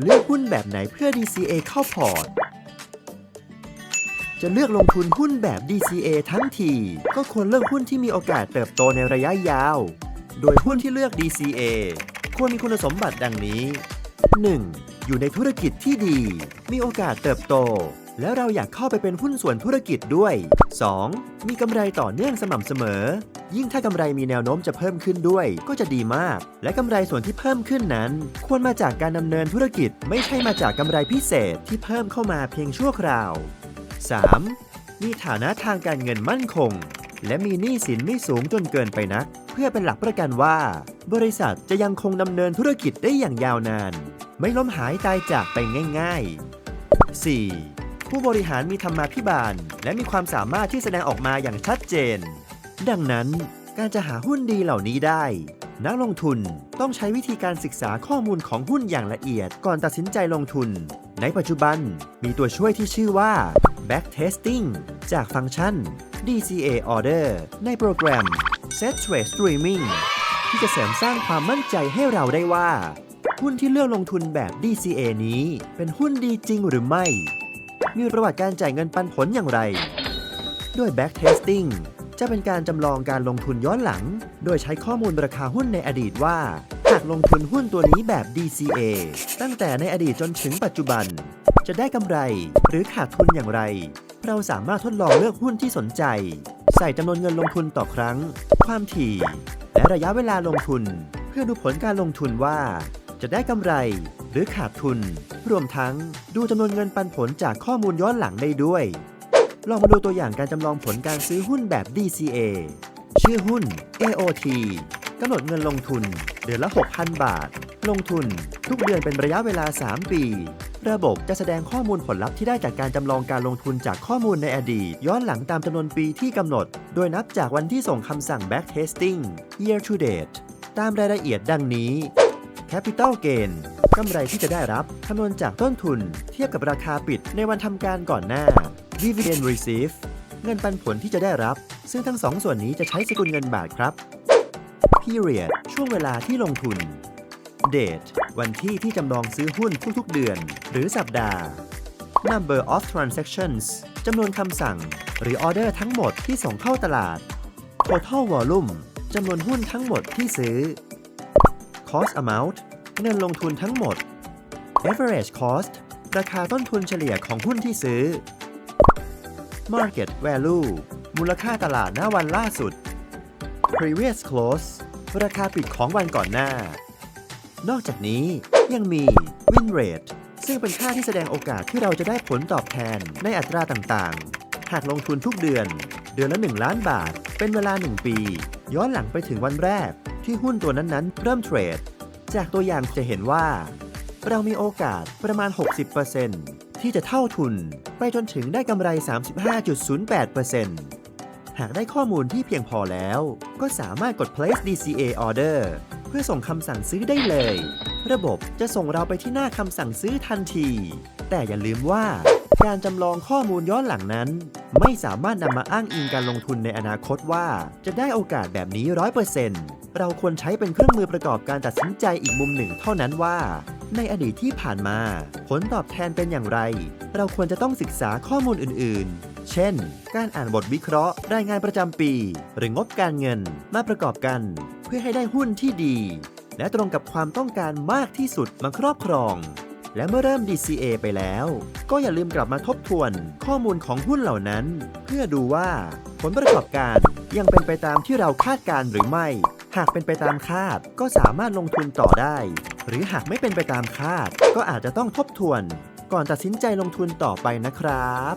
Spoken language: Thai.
เลือกหุ้นแบบไหนเพื่อ DCA เข้าพอร์ต จะเลือกลงทุนหุ้นแบบ DCA ทั้งที ก็ควรเลือกหุ้นที่มีโอกาสเติบโตในระยะยาว โดยหุ้นที่เลือก DCA ควรมีคุณสมบัติดังนี้ 1. อยู่ในธุรกิจที่ดี มีโอกาสเติบโต และเราอยากเข้าไปเป็นหุ้นส่วนธุรกิจด้วย 2. มีกำไรต่อเนื่องสม่ำเสมอ ยิ่งถ้ากำไรมีแนวโน้มจะเพิ่มขึ้นด้วย ก็จะดีมาก และกำไรส่วนที่เพิ่มขึ้นนั้น ควรมาจากการดำเนินธุรกิจ ไม่ใช่มาจากกำไรพิเศษที่เพิ่มเข้ามาเพียงชั่วคราว 3. มีฐานะทางการเงินมั่นคง และมีหนี้สินไม่สูงจนเกินไปนัก เพื่อเป็นหลักประกันว่า บริษัทจะยังคงดำเนินธุรกิจได้อย่างยาวนาน ไม่ล้มหายตายจากไปง่าย ๆ 4. ผู้บริหารมีธรรมาภิบาล และมีความสามารถที่แสดงออกมาอย่างชัดเจน ดังนั้นการจะหาหุ้นดีเหล่านี้ได้ นักลงทุนต้องใช้วิธีการศึกษาข้อมูลของหุ้นอย่างละเอียดก่อนตัดสินใจลงทุน ในปัจจุบันมีตัวช่วยที่ชื่อว่า Backtesting จากฟังก์ชัน DCA Order ในโปรแกรม Set Trade Streaming ที่จะเสริมสร้างความมั่นใจให้เราได้ว่า หุ้นที่เลือกลงทุนแบบ DCA นี้ เป็นหุ้นดีจริงหรือไม่ มีประวัติการจ่ายเงินปันผลอย่างไร ด้วย Backtesting จะเป็นการจำลองการลงทุนย้อนหลัง โดยใช้ข้อมูลราคาหุ้นในอดีตว่า หากลงทุนหุ้นตัวนี้แบบ DCA ตั้งแต่ในอดีตจนถึงปัจจุบัน จะได้กำไรหรือขาดทุนอย่างไร เราสามารถทดลองเลือกหุ้นที่สนใจ ใส่จำนวนเงินลงทุนต่อครั้ง ความถี่ และระยะเวลาลงทุน เพื่อดูผลการลงทุนว่า จะได้กำไร หรือขาดทุน รวมทั้งดูจำนวนเงินปันผลจากข้อมูลย้อนหลังได้ด้วย ลองมาดูตัวอย่างการจำลองผลการซื้อหุ้นแบบ DCA ชื่อหุ้น AOT กำหนดเงินลงทุน เดือนละ 6,000 บาท ลงทุน ทุกเดือนเป็นระยะเวลา 3 ปี ระบบจะแสดงข้อมูลผลลัพธ์ที่ได้จากการจำลองการลงทุนจากข้อมูลในอดีต ย้อนหลังตามจำนวนปีที่กำหนด โดยนับจากวันที่ส่งคำสั่ง backtesting year to date ตามรายละเอียดดังนี้ Capital Gain กำไรที่จะได้รับคำนวณจากต้นทุน เทียบกับราคาปิดในวันทำการก่อนหน้า Dividend Receive เงินปันผลที่จะได้รับ ซึ่งทั้งสองส่วนนี้จะใช้สกุลเงินบาทครับ Period ช่วงเวลาที่ลงทุน Date วันที่ที่จำลองซื้อหุ้นทุกๆเดือน หรือสัปดาห์ Number of transactions จำนวนคำสั่ง หรือออเดอร์ทั้งหมดที่ส่งเข้าตลาด Total volume จำนวนหุ้นทั้งหมดที่ซื้อ Cost amount เงินลงทุนทั้งหมด Average cost ราคาต้นทุนเฉลี่ยของหุ้นที่ซื้อ Market value มูลค่าตลาดณวันล่าสุด Previous close ราคาปิดของวันก่อนหน้า นอกจากนี้ยังมี Win rate ซึ่งเป็นค่าที่แสดงโอกาสที่เราจะได้ผลตอบแทนในอัตราต่างๆ หากลงทุนทุกเดือน เดือนละ 1 ล้านบาท เป็นเวลา 1 ปี ย้อนหลังไปถึงวันแรก ที่หุ้นตัวนั้นๆ เริ่มเทรด จากตัวอย่างจะเห็นว่า เรามีโอกาสประมาณ 60%ที่จะเท่าทุนไปจนถึงได้กำไร 35.08%หากได้ข้อมูลที่เพียงพอแล้ว ก็สามารถกด place DCA order เพื่อส่งคำสั่งซื้อได้เลย ระบบจะส่งเราไปที่หน้าคำสั่งซื้อทันที แต่อย่าลืมว่าการจำลองข้อมูลย้อนหลังนั้น ไม่สามารถนำมาอ้างอิงการลงทุนในอนาคตว่า จะได้โอกาสแบบนี้100%เร เราควรใช้เป็นเครื่องมือประกอบการตัดสินใจอีกมุมหนึ่งเท่านั้นว่า ในอดีตที่ผ่านมา ผลตอบแทนเป็นอย่างไร เราควรจะต้องศึกษาข้อมูลอื่น ๆ เช่น การอ่านบทวิเคราะห์ รายงานประจำปี หรืองบการเงินมาประกอบกัน เพื่อให้ได้หุ้นที่ดี และตรงกับความต้องการมากที่สุดมาครอบครอง และเมื่อเริ่ม DCA ไปแล้ว ก็อย่าลืมกลับมาทบทวน ข้อมูลของหุ้นเหล่านั้น เพื่อดูว่า ผลประกอบการยังเป็นไปตามที่เราคาดการณ์หรือไม่ หากเป็นไปตามคาดก็สามารถลงทุนต่อได้ หรือหากไม่เป็นไปตามคาด ก็อาจจะต้องทบทวน ก่อนตัดสินใจลงทุนต่อไปนะครับ